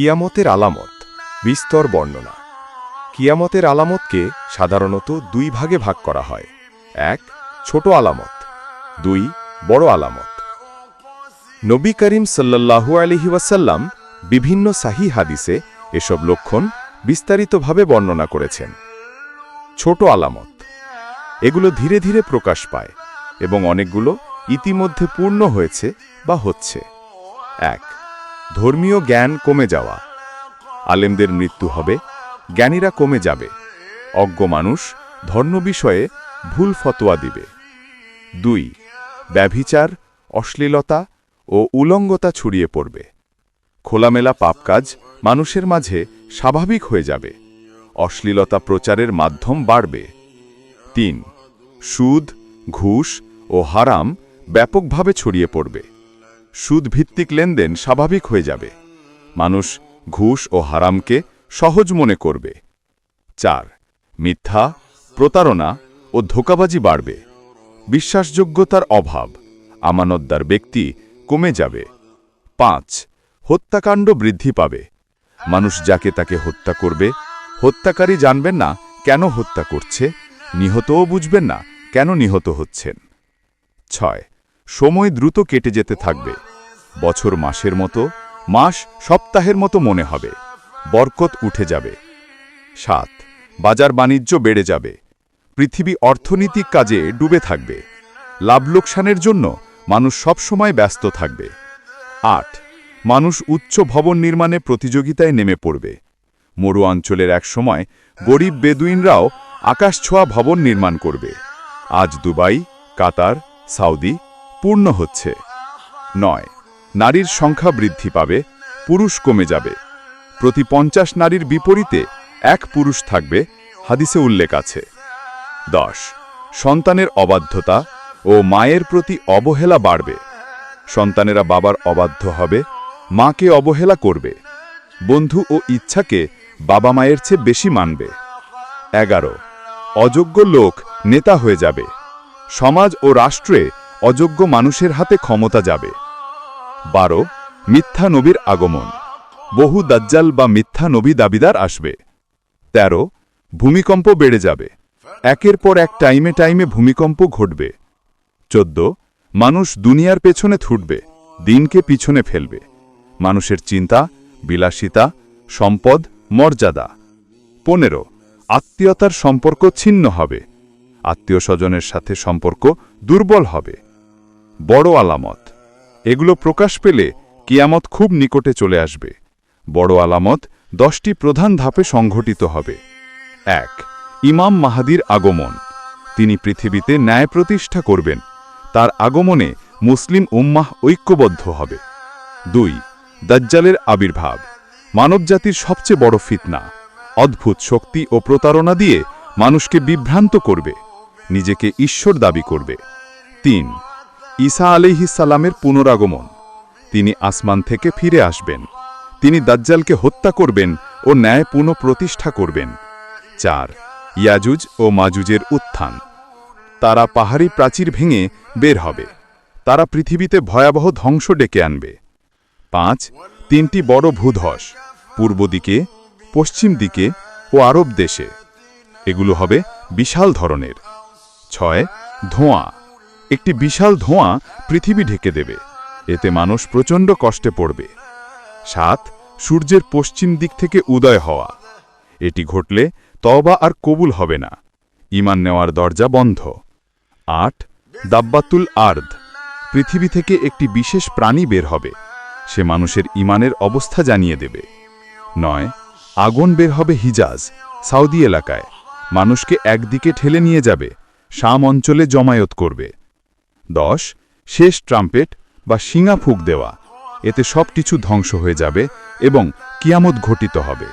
কিয়ামতের আলামত, বিস্তর বর্ণনা। কিয়ামতের আলামতকে সাধারণত দুই ভাগে ভাগ করা হয়। এক, ছোট আলামত, দুই, বড় আলামত। নবী করিম সাল্লাল্লাহু আলহি ওয়াসাল্লাম বিভিন্ন সাহি হাদিসে এসব লক্ষণ বিস্তারিতভাবে বর্ণনা করেছেন। ছোট আলামত, এগুলো ধীরে ধীরে প্রকাশ পায় এবং অনেকগুলো ইতিমধ্যে পূর্ণ হয়েছে বা হচ্ছে। এক ধর্মীয় জ্ঞান কমে যাওয়া। আলেমদের মৃত্যু হবে, জ্ঞানীরা কমে যাবে। অজ্ঞ মানুষ ধর্ম বিষয়ে ভুল ফতোয়া দিবে। দুই, ব্যভিচার, অশ্লীলতা ও উলঙ্গতা ছড়িয়ে পড়বে। খোলামেলা পাপকাজ মানুষের মাঝে স্বাভাবিক হয়ে যাবে। অশ্লীলতা প্রচারের মাধ্যম বাড়বে। তিন, সুদ, ঘুষ ও হারাম ব্যাপকভাবে ছড়িয়ে পড়বে। সুদভিত্তিক লেনদেন স্বাভাবিক হয়ে যাবে। মানুষ ঘুষ ও হারামকে সহজ মনে করবে। চার, মিথ্যা, প্রতারণা ও ধোকাবাজি বাড়বে। বিশ্বাসযোগ্যতার অভাব, আমানতদার ব্যক্তি কমে যাবে। পাঁচ, হত্যাকাণ্ড বৃদ্ধি পাবে। মানুষ যাকে তাকে হত্যা করবে, হত্যাকারী জানবেন না কেন হত্যা করছে, নিহতও বুঝবেন না কেন নিহত হচ্ছেন। ছয় সময় দ্রুত কেটে যেতে থাকবে। বছর মাসের মতো, মাস সপ্তাহের মতো মনে হবে। বরকত উঠে যাবে। সাত, বাজার বাণিজ্য বেড়ে যাবে। পৃথিবী অর্থনৈতিক কাজে ডুবে থাকবে। লাভ লোকসানের জন্য মানুষ সবসময় ব্যস্ত থাকবে। আট, মানুষ উচ্চ ভবন নির্মাণে প্রতিযোগিতায় নেমে পড়বে। মরু অঞ্চলের এক সময় গরিব বেদুইনরাও আকাশছোঁয়া ভবন নির্মাণ করবে। আজ দুবাই, কাতার, সাউদি পূর্ণ হচ্ছে। নয়, নারীর সংখ্যা বৃদ্ধি পাবে, পুরুষ কমে যাবে। প্রতি পঞ্চাশ নারীর বিপরীতে এক পুরুষ থাকবে, হাদিসে উল্লেখ আছে। দশ, সন্তানের অবাধ্যতা ও মায়ের প্রতি অবহেলা বাড়বে। সন্তানেরা বাবার অবাধ্য হবে, মাকে অবহেলা করবে। বন্ধু ও ইচ্ছাকে বাবা মায়ের চেয়ে বেশি মানবে। এগারো, অযোগ্য লোক নেতা হয়ে যাবে। সমাজ ও রাষ্ট্রে অযোগ্য মানুষের হাতে ক্ষমতা যাবে। বারো, মিথ্যা নবীর আগমন। বহু দাজ্জাল বা মিথ্যা নবী দাবিদার আসবে। ১৩ ভূমিকম্প বেড়ে যাবে। একের পর এক টাইমে টাইমে ভূমিকম্প ঘটবে। চোদ্দ, মানুষ দুনিয়ার পেছনে ছুটবে, দিনকে পিছনে ফেলবে। মানুষের চিন্তা, বিলাসিতা, সম্পদ, মর্যাদা। পনেরো, আত্মীয়তার সম্পর্ক ছিন্ন হবে। আত্মীয় স্বজনের সাথে সম্পর্ক দুর্বল হবে। বড় আলামত। এগুলো প্রকাশ পেলে কিয়ামত খুব নিকটে চলে আসবে। বড় আলামত দশটি প্রধান ধাপে সংঘটিত হবে। এক, ইমাম মাহাদির আগমন। তিনি পৃথিবীতে ন্যায় প্রতিষ্ঠা করবেন। তার আগমনে মুসলিম উম্মাহ ঐক্যবদ্ধ হবে। দুই, দাজ্জালের আবির্ভাব। মানবজাতির সবচেয়ে বড় ফিতনা। অদ্ভুত শক্তি ও প্রতারণা দিয়ে মানুষকে বিভ্রান্ত করবে। নিজেকে ঈশ্বর দাবি করবে। তিন ঈসা আলিহিসাল্লামের পুনরাগমন। তিনি আসমান থেকে ফিরে আসবেন। তিনি দাজ্জালকে হত্যা করবেন ও ন্যায় পুনঃপ্রতিষ্ঠা করবেন। চার, ইয়াজুজ ও মাজুজের উত্থান। তারা পাহাড়ি প্রাচীর ভেঙে বের হবে। তারা পৃথিবীতে ভয়াবহ ধ্বংস ডেকে আনবে। পাঁচ, তিনটি বড় ভূধস, পূর্ব দিকে, পশ্চিম দিকে ও আরব দেশে। এগুলো হবে বিশাল ধরনের। ছয়, ধোঁয়া। একটি বিশাল ধোঁয়া পৃথিবী ঢেকে দেবে। এতে মানুষ প্রচণ্ড কষ্টে পড়বে। সাত, সূর্যের পশ্চিম দিক থেকে উদয় হওয়া। এটি ঘটলে তবা আর কবুল হবে না। ইমান নেওয়ার দরজা বন্ধ। আট, দাব্বাতুল আর্দ। পৃথিবী থেকে একটি বিশেষ প্রাণী বের হবে। সে মানুষের ইমানের অবস্থা জানিয়ে দেবে। নয়, আগুন বের হবে হিজাজ, সাউদি এলাকায়। মানুষকে একদিকে ঠেলে নিয়ে যাবে, শাম অঞ্চলে জমায়েত করবে। দশ, শেষ ট্রাম্পেট বা শিঙা ফুক দেওয়া। এতে সব কিছু ধ্বংস হয়ে যাবে এবং কিয়ামত ঘটিত হবে।